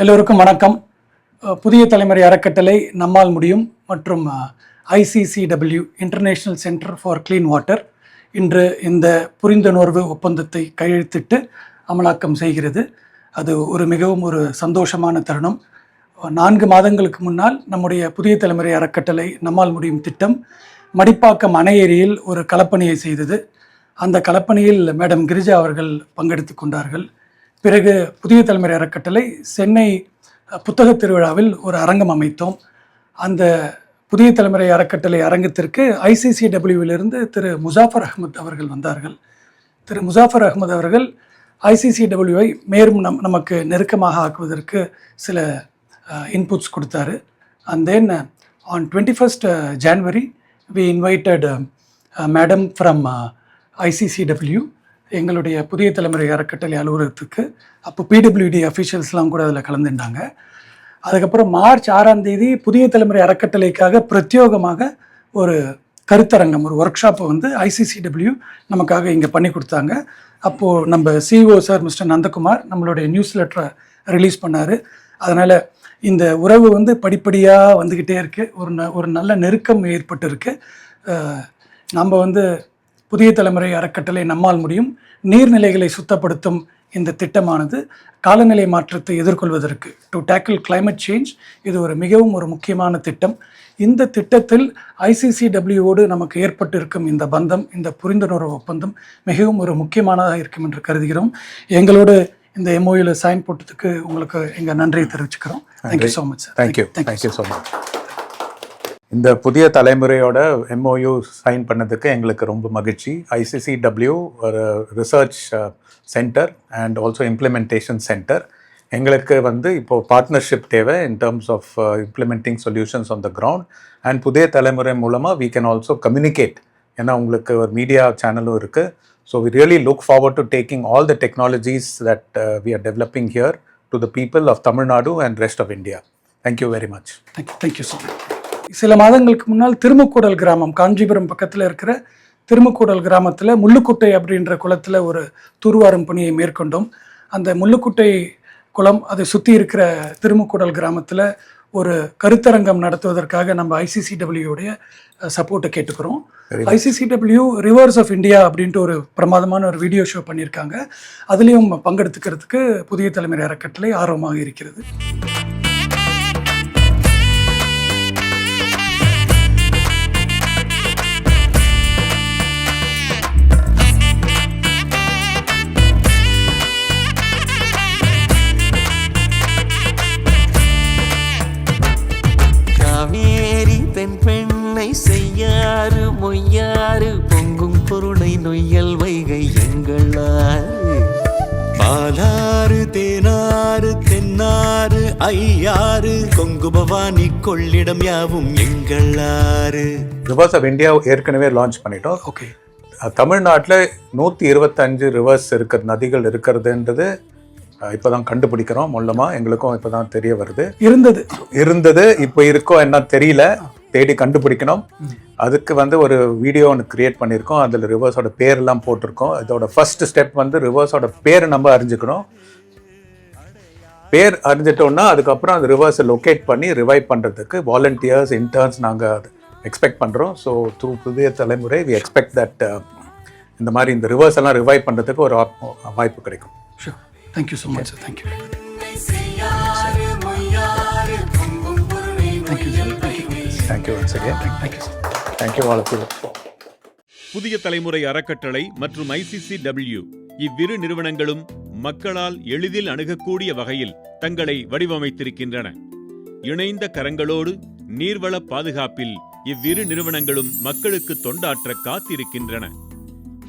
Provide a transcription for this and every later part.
எல்லோருக்கும் வணக்கம். புதிய தலைமுறை அறக்கட்டளை நம்மால் முடியும் மற்றும் ICCW international centre for clean water இன்று இந்த புரிந்துணர்வு ஒப்பந்தத்தை கையெழுத்திட்டு அமலாக்கம் செய்கிறது. அது ஒரு மிகவும் ஒரு சந்தோஷமான தருணம். நான்கு மாதங்களுக்கு முன்னால் நம்முடைய புதிய தலைமுறை அறக்கட்டளை நம்மால் முடியும் திட்டம் மடிப்பாக்கம் அணை ஏரியில் ஒரு கலப்பணியை செய்தது. அந்த கலப்பணியில் மேடம் கிரிஜா அவர்கள் பங்கெடுத்து கொண்டார்கள். பிறகு புதிய தலைமுறை அறக்கட்டளை சென்னை புத்தக திருவிழாவில் ஒரு அரங்கம் அமைத்தோம். அந்த புதிய தலைமுறை அறக்கட்டளை அரங்கத்திற்கு ஐசிசிடபிள்யூவிலிருந்து திரு முசாஃபர் அகமது அவர்கள் வந்தார்கள். திரு முசாஃபர் அகமது அவர்கள் ஐசிசிடபிள்யூவை மேலும் நம் நமக்கு நெருக்கமாக ஆக்குவதற்கு சில இன்புட்ஸ் கொடுத்தாரு. And then on twenty first January we invited madam from ICCW எங்களுடைய புதிய தலைமுறை அறக்கட்டளை அலுவலகத்துக்கு அப்போ பிடபிள்யூடி அஃபிஷியல்ஸ்லாம் கூட அதில் கலந்துட்டாங்க அதுக்கப்புறம் மார்ச் ஆறாம் தேதி புதிய தலைமுறை அறக்கட்டளைக்காக பிரத்யோகமாக ஒரு கருத்தரங்கம் ஒரு ஒர்க் ஷாப்பை வந்து ஐசிசிடபிள்யூ நமக்காக இங்கே பண்ணி கொடுத்தாங்க. அப்போது நம்ம சிஓ சார் மிஸ்டர் நந்தகுமார் நம்மளுடைய நியூஸ் லெட்டரை ரிலீஸ் பண்ணார். அதனால் இந்த உறவு வந்து படிப்படியாக வந்துக்கிட்டே இருக்குது ஒரு ந ஒரு நல்ல நெருக்கம் ஏற்பட்டுருக்கு. நம்ம வந்து புதிய தலைமுறை அறக்கட்டளை நம்மால் முடியும். நீர்நிலைகளை சுத்தப்படுத்தும் இந்த திட்டமானது காலநிலை மாற்றத்தை எதிர்கொள்வதற்கு டு டேக்கிள் climate சேஞ்ச் இது ஒரு மிகவும் ஒரு முக்கியமான திட்டம். இந்த திட்டத்தில் ஐசிசிடபிள்யூவோடு நமக்கு ஏற்பட்டு இருக்கும் இந்த பந்தம் இந்த புரிந்துணர்வு ஒப்பந்தம் மிகவும் ஒரு முக்கியமானதாக இருக்கும் என்று கருதுகிறோம். எங்களோடு இந்த எம்ஓயில் சைன் போட்டதுக்கு உங்களுக்கு எங்கள் நன்றியை தெரிவிச்சுக்கிறோம். Thank you so much sir thank you thank you so much இந்த புதிய தலைமுறையோட எம்ஓயு சைன் பண்ணதுக்கு எங்களுக்கு ரொம்ப மகிழ்ச்சி. ஐசிசிடபிள்யூ ஒரு research centre and also implementation centre எங்களுக்கு வந்து இப்போது பார்ட்னர்ஷிப் தேவை in terms of implementing solutions on the ground and புதிய தலைமுறை மூலமாக வீ கேன் ஆல்சோ கம்யூனிகேட் ஏன்னா உங்களுக்கு ஒரு மீடியா சேனலும் இருக்குது so we really look forward to taking all the technologies that we are developing here to the people of Tamil Nadu and rest of India thank you very much thank thank you so much சில மாதங்களுக்கு முன்னால் திருமுக்கூடல் கிராமம் காஞ்சிபுரம் பக்கத்தில் இருக்கிற திருமுக்கூடல் கிராமத்தில் முள்ளுக்குட்டை அப்படின்ற குளத்தில் ஒரு தூர்வாரும் பணியை மேற்கொண்டோம். அந்த முள்ளுக்குட்டை குளம் அதை சுற்றி இருக்கிற திருமுக்கூடல் கிராமத்தில் ஒரு கருத்தரங்கம் நடத்துவதற்காக நம்ம ஐசிசிடபிள்யூடைய சப்போர்ட்டை கேட்டுக்கிறோம். ஐசிசிடபிள்யூ ரிவர்ஸ் ஆஃப் இந்தியா அப்படின்ட்டு ஒரு பிரமாதமான ஒரு வீடியோ ஷோ பண்ணியிருக்காங்க. அதுலேயும் பங்கெடுத்துக்கிறதுக்கு புதிய தலைமுறை அறக்கட்டளை ஆர்வமாக இருக்கிறது. மொய்யாறு பொங்கும் பொருளை நொய்யல் வைகை எங்களாறு. பாலாறு தேனாறு தென்னாறு ஐயாறு கொங்கு பவானி கொள்ளிடம் யாவும் எங்களாறு. ரிவர்ஸ் ஆஃப் இந்தியா ஏற்கனவே லான்ச் பண்ணிட்டோம். ஓகே தமிழ்நாட்டில் நூற்றி இருபத்தஞ்சு ரிவர்ஸ் இருக்கிற நதிகள் இருக்கிறதுன்றது இப்போ தான் கண்டுபிடிக்கிறோம். மூலமாக எங்களுக்கும் இப்போ தான் தெரிய வருது. இருந்தது. இருந்தது இப்போ இருக்கோ என்ன தெரியல. தேடி கண்டுபிடிக்கணும். அதுக்கு வந்து ஒரு வீடியோ ஒன்று கிரியேட் பண்ணியிருக்கோம். அதில் ரிவர்ஸோட பேர்லாம் போட்டிருக்கோம். இதோட ஃபர்ஸ்ட் ஸ்டெப் வந்து ரிவர்ஸோட பேரை நம்ம அறிஞ்சுக்கணும். பேர் அறிஞ்சிட்டோம்னா அதுக்கப்புறம் அந்த ரிவர்ஸை லொக்கேட் பண்ணி ரிவைவ் பண்ணுறதுக்கு வாலண்டியர்ஸ் இன்டர்ன்ஸ் நாங்கள் அது எக்ஸ்பெக்ட் பண்ணுறோம் ஸோ த்ரூ புதிய தலைமுறை வி எக்ஸ்பெக்ட் தட் இந்த மாதிரி இந்த ரிவர்ஸ் எல்லாம் ரிவைவ் பண்ணுறதுக்கு ஒரு ஆப்- வாய்ப்பு கிடைக்கும். Sure thank you so much sir thank you thank you once again thank you sir thank you all of you புதிய தலைமுறை அறக்கட்டளை மற்றும் ஐசிசிடபிள்யூ இவ்விரு நிறுவனங்களும் மக்களால் எளிதில் அணுகக்கூடிய வகையில் தங்களை வடிவமைத்திருக்கின்றன. இணைந்த கரங்களோடு நீர்வள பாதுகாப்பில் இவ்விரு நிறுவனங்களும் மக்களுக்கு தொண்டாற்ற காத்திருக்கின்றன.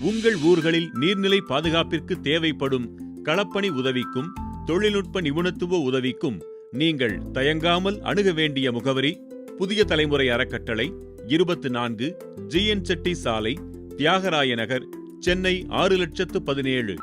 உங்கள் ஊர்களில் நீர்நிலை பாதுகாப்பிற்கு தேவைப்படும் களப்பணி உதவிக்கும் தொழில்நுட்ப நிபுணத்துவ உதவிக்கும் நீங்கள் தயங்காமல் அணுக வேண்டிய முகவரி புதிய தலைமுறை அறக்கட்டளை இருபத்து நான்கு ஜி என் செட்டி சாலை தியாகராய நகர் சென்னை ஆறு லட்சத்து பதினேழு.